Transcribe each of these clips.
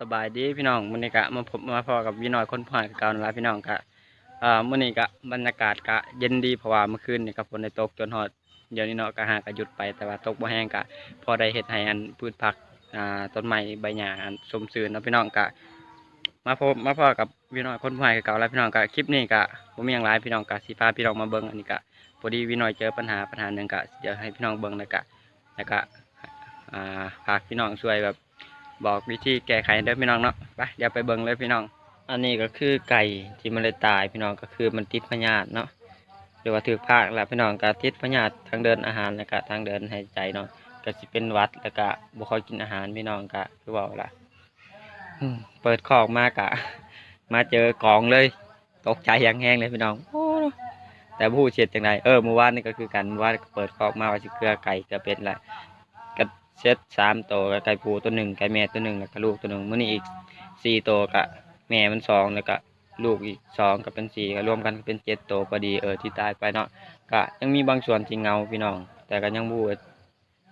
สบายดีพี่น้องมื้อนี้กะมาพบมาพอกับพี่น้อยคนผ่านเก่านั่นล่ะพี่น้องกะเอ่อมื้อนี้กะบรรยากาศกะเย็นดีเพราะว่าเมื่อคืนนี่ก็ฝนได้ตกจนฮอดเดี๋ยวนี้เนาะก็หากะหยุดไปแต่ว่าตกบ่แห้งกะ พอได้เฮ็ดให้อันพืชผักอ่าต้นไม้ใบหญ้าอันสมซื่นเนาะพี่น้องกะ มาพบมาพอกับพี่น้อยคนผ่านเก่าแล้วพี่น้องกะคลิปนี้กะบ่มีหยังหลายพี่น้องกะสิพาพี่น้องมาเบิ่งอันนี้กะพอดีพี่น้อยเจอปัญหาปัญหาหนึงกะเดี๋ยวให้พี่น้องเบิ่งแล้วกะแล้วก็อ่าฝากพี่น้องช่วยแบบ บอกวิธีแก้ไขเด้อพี่น้องเนาะไปเดี๋ยวไปเบิ่งเลยพี่น้อง อันนี้ก็คือไก่ที่มันเลยตายพี่น้องก็คือมันติดพยาธิเนาะหรือว่าถือภาคแล้วพี่น้องก็ติดพยาธิทางเดินอาหารแล้วก็ทางเดินหายใจเนาะก็สิเป็นวัดแล้วก็บ่ค่อยกินอาหารพี่น้องก็คือว่าล่ะเปิดคอกมากะ มาเจอกองเลย ตกใจอย่างแห้งเลยพี่น้องแต่ผู้เช็ดจังไดเออเมื่อวานนี่ก็คือกันเมื่อวานเปิดคอกมาว่าสิเกลือไก่เกลือเป็ดแหละก็ เซตสามตัวกับไก่ปูตัวหนึ่งไก่แม่ตัวหนึ่งแล้วก็ลูกตัวหนึ่งมื้อนี้อีกสี่ตัวกับแม่มันสองแล้วก็ลูกอีกสองก็เป็นสี่ก็รวมกันก็เป็นเจ็ดตัวพอดีเออที่ตายไปเนาะก็ยังมีบางส่วนที่เงาพี่น้อง แต่ก็ยังบูว่า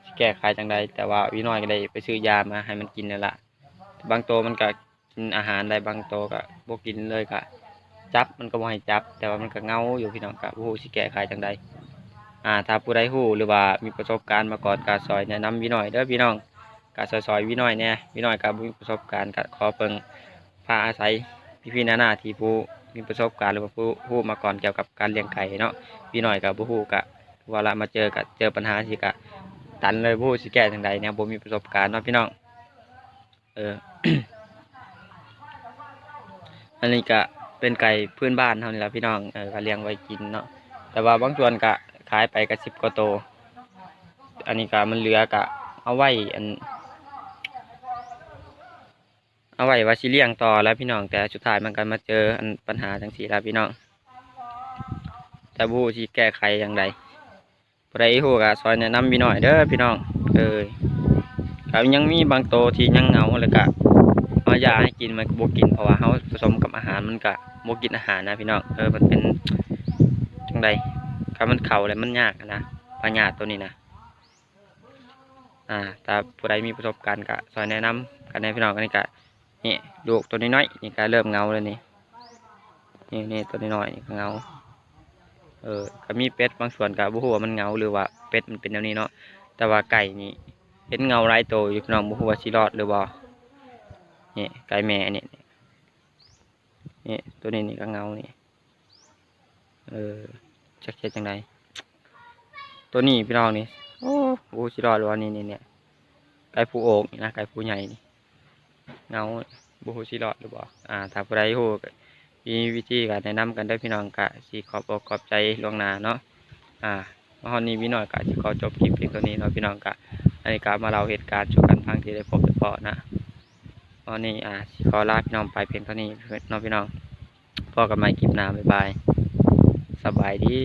สิแก้ไขจังใดแต่ว่าพี่น้อยก็ได้ไปซื้อยามาให้มันกินนั่นละบางตัวมันก็กินอาหารได้บางตัวก็บกินเลยก็จับมันก็บ่ให้จับ แต่ว่ามันก็เงาอยู่พี่น้องก็บูสิแก้ไขจังใด อ่าถ้าผู้ใดฮู้หรือว่ามีประสบการณ์มาก่อนกาซอยแนะนำพี่น้อยเด้อพี่น้องกาซอยซอยๆพี่น้อยแหน่พี่น้อยก็บ่มีประสบการณ์ก็ขอเพิ่งพาอาศัยพี่ๆนาๆที่ผู้มีประสบการณ์หรือว่าผู้ฮู้มาก่อนเกี่ยวกับการเลี้ยงไก่เนาะพี่น้อยก็บ่ฮู้ก็เวลามาเจอก็เจอปัญหาสิก็ตันเลยบ่ฮู้สิแก้จังใดเนี่ยบ่มีประสบการณ์เนาะพี่น้องเอออันนี้ก็เป็นไก่พื้นบ้านเท่านี้แหละพี่น้องเออก็เลี้ยงไว้กินเนาะแต่ว่าบางส่วนก็ ขายไปก็สิบกว่าโต อันนี้ก็มันเหลือก็เอาไว้อัน เอาไว้ว่าสิเลี้ยงต่อแล้วพี่น้องแต่สุดท้ายมันก็มาเจออันปัญหาจังสี่แล้วพี่น้องแต่บรูสิแก้ไขอย่างไรปรฮู้ก็ซอยแนะนำพี่น้อยเด้อพี่น้องเอ้ยก็ยังมีบางโตที่ยังเหงาแล้วก็เอายาให้กินมันบ่กินเพราะว่าเฮาผสมกับอาหารมันก็บ่กินอาหารนะพี่น้องเออมันเป็นจังใด ถ้ามันเข่าแล้วมันยากอะนะพญาติตัวนี้นะอ่าถ้าผู้ใดมีประสบการณ์ก็ซอยแนะนำกันในพี่น้องกันนี่ก็นี่ลูกตัวน้อยๆนี่ก็เริ่มเงาแล้วนี่นี่นี่ตัวน้อยๆนี่เงาเออก็มีเป็ดบางส่วนก็บ่ฮู้ว่ามันเงาหรือว่าเป็ดมันเป็นแนวนี้เนาะแต่ว่าไก่นี่เห็นเงาหลายตัวอยู่พี่น้องบ่ฮู้ว่าสิรอดหรือบ่นี่ไก่แม่นี่นี่ตัวนี้นี่ก็เงานี่เออ จะเฮ็ดจังไดตัวนี้พี่น้องนี่โอ้โหสิรอดหรอว่านี่นี่เนี่ยไก่ผู้โอกนี่นะไก่ผู้ใหญ่นี่เงาบูฮูสิรอดหรือบ่อ่าถ้าผู้ใดฮู้มีวิธีการแนะนำกันได้พี่น้องกะสิขอบอกขอบใจล่วงหน้าเนาะอ่ามาฮอนนี้พี่น้อยกะสิขอจบคลิปเพียงเท่านี้เนาะพี่น้องกะอันนี้กะมาเล่าเหตุการณ์สู่กันฟังที่ได้พบได้พอนะวันนี้อ่าสิขอลาพี่น้องไปเพียงเท่านี้เนาะพี่น้องพอกันใหม่คลิปหน้าบ๊ายบาย สบายดี